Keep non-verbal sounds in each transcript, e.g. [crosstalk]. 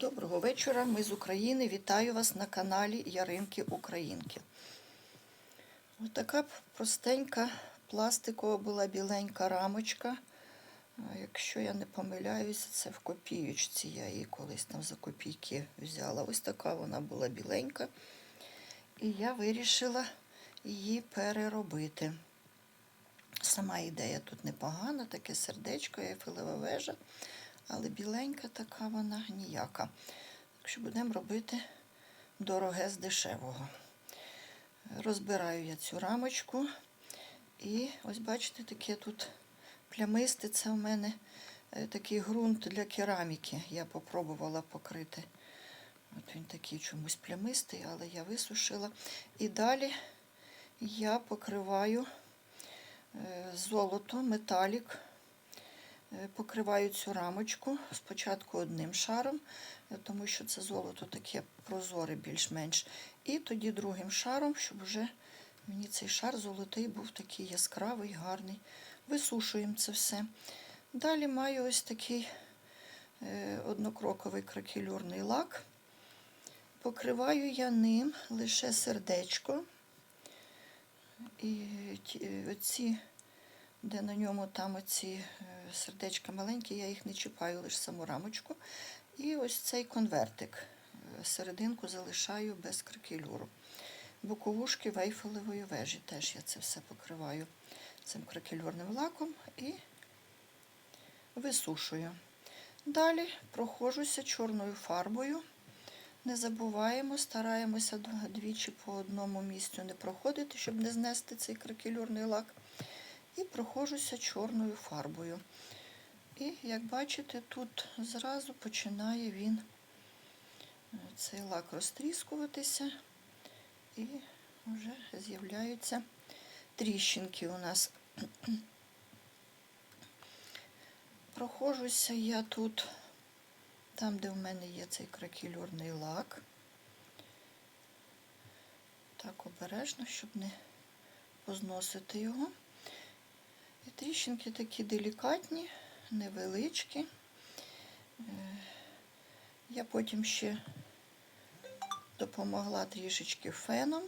Доброго вечора, ми з України. Вітаю вас на каналі Яринки Українки. Ось така простенька пластикова була біленька рамочка. Якщо я не помиляюся, це в копіючці. Я її колись там за копійки взяла. Ось така вона була біленька. І я вирішила її переробити. Сама ідея тут непогана, таке сердечко, ейфелева вежа, але біленька така вона ніяка. Так що будемо робити дороге з дешевого. Розбираю я цю рамочку. І ось бачите, таке тут плямисте. Це у мене е, такий ґрунт для кераміки. Я попробувала покрити. От він такий чомусь плямистий, але я висушила. І далі я покриваю е, золото, металік. Е, Покриваю цю рамочку спочатку одним шаром, е, тому що це золото таке прозоре більш-менш. І тоді другим шаром, щоб вже мені цей шар золотий був такий яскравий, гарний. Висушуємо це все. Далі маю ось такий е, однокроковий кракелюрний лак. Покриваю я ним лише сердечко. І оці, де на ньому там оці е, сердечка маленькі, я їх не чіпаю, лише саму рамочку. І ось цей конвертик. е, Серединку залишаю без кракелюру. Боковушки вейфелевої вежі теж я це все покриваю цим кракелюрним лаком і висушую. Далі проходжуся чорною фарбою. Не забуваємо, стараємося двічі по одному місцю не проходити, щоб не знести цей кракелюрний лак. І проходжуся чорною фарбою. І, як бачите, тут зразу починає він е, цей лак розтріскуватися, і вже з'являються тріщинки у нас. [clears throat] Проходжуся я тут, там, де в мене є цей кракелюрний лак. Так обережно, щоб не позносити його. І тріщинки такі делікатні, невеличкі. Е, Я потім ще допомогла трішечки феном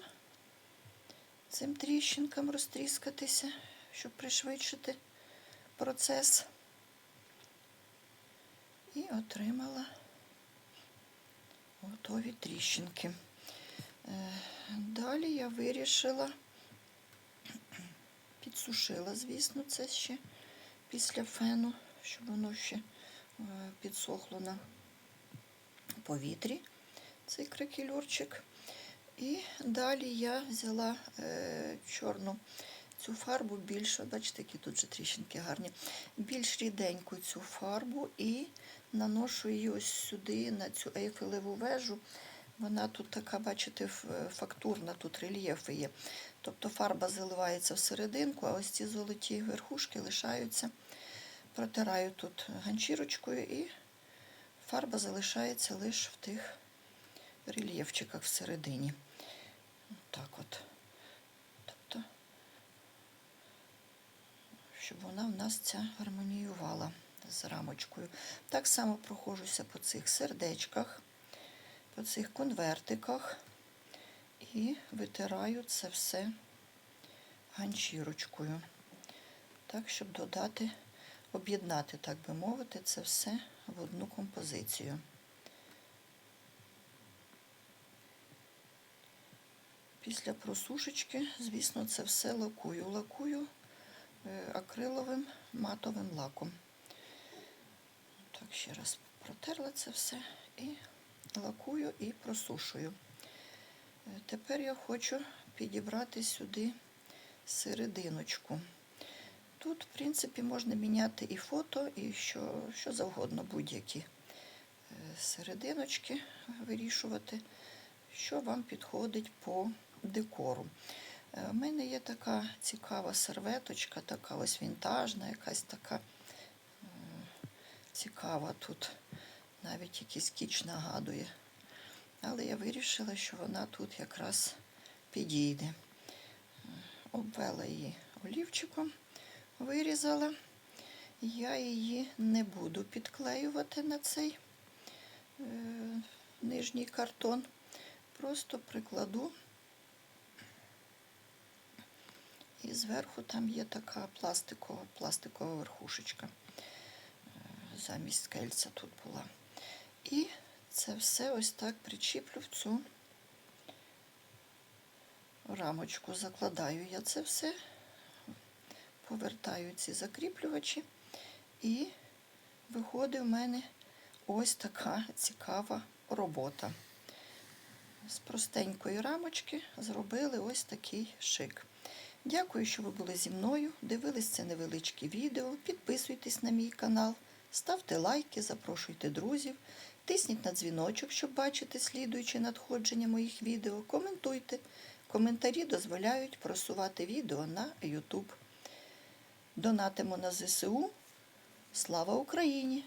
цим тріщинкам розтріскатися, щоб пришвидшити процес. І отримала готові тріщинки. Е, Далі я вирішила, підсушила, звісно, це ще після фену, щоб воно ще е, підсохло на повітрі, цей кракелюрчик. І далі я взяла е, чорну цю фарбу більш, бачите, які тут же тріщинки гарні, більш ріденьку цю фарбу і наношу її ось сюди, на цю ейфелеву вежу. Вона тут така, бачите, фактурна, тут рельєфи є. Тобто фарба заливається всерединку, а ось ці золоті верхушки лишаються. Протираю тут ганчірочкою і фарба залишається лише в тих рельєфчиках всередині. Так от. Тобто, щоб вона в нас ця гармоніювала з рамочкою. Так само проходжуся по цих сердечках, по цих конвертиках і витираю це все ганчірочкою. Так, щоб додати, об'єднати, так би мовити, це все в одну композицію. Після просушечки, звісно, це все лакую. Лакую е, акриловим матовим лаком. Так, ще раз протерла це все і лакую і просушую. Е, Тепер я хочу підібрати сюди серединочку. Тут, в принципі, можна міняти і фото, і що, що завгодно, будь-які е, серединочки вирішувати, що вам підходить по декору. Е, У мене є така цікава серветочка, така ось вінтажна, якась така е, цікава тут, навіть якийсь кіч нагадує. Але я вирішила, що вона тут якраз підійде. Обвела її олівчиком, вирізала. Я її не буду підклеювати на цей е, нижній картон. Просто прикладу. І зверху там є така пластикова, пластикова верхушечка. Е, Замість кельця тут була. І це все ось так причіплю в цю рамочку. Закладаю я це все, повертаю ці закріплювачі, і виходить в мене ось така цікава робота. З простенької рамочки зробили ось такий шик. Дякую, що ви були зі мною. Дивились це невеличке відео. Підписуйтесь на мій канал, ставте лайки, запрошуйте друзів, тисніть на дзвіночок, щоб бачити слідуючі надходження моїх відео. Коментуйте. Коментарі дозволяють просувати відео на YouTube. Донатимо на ЗСУ. Слава Україні!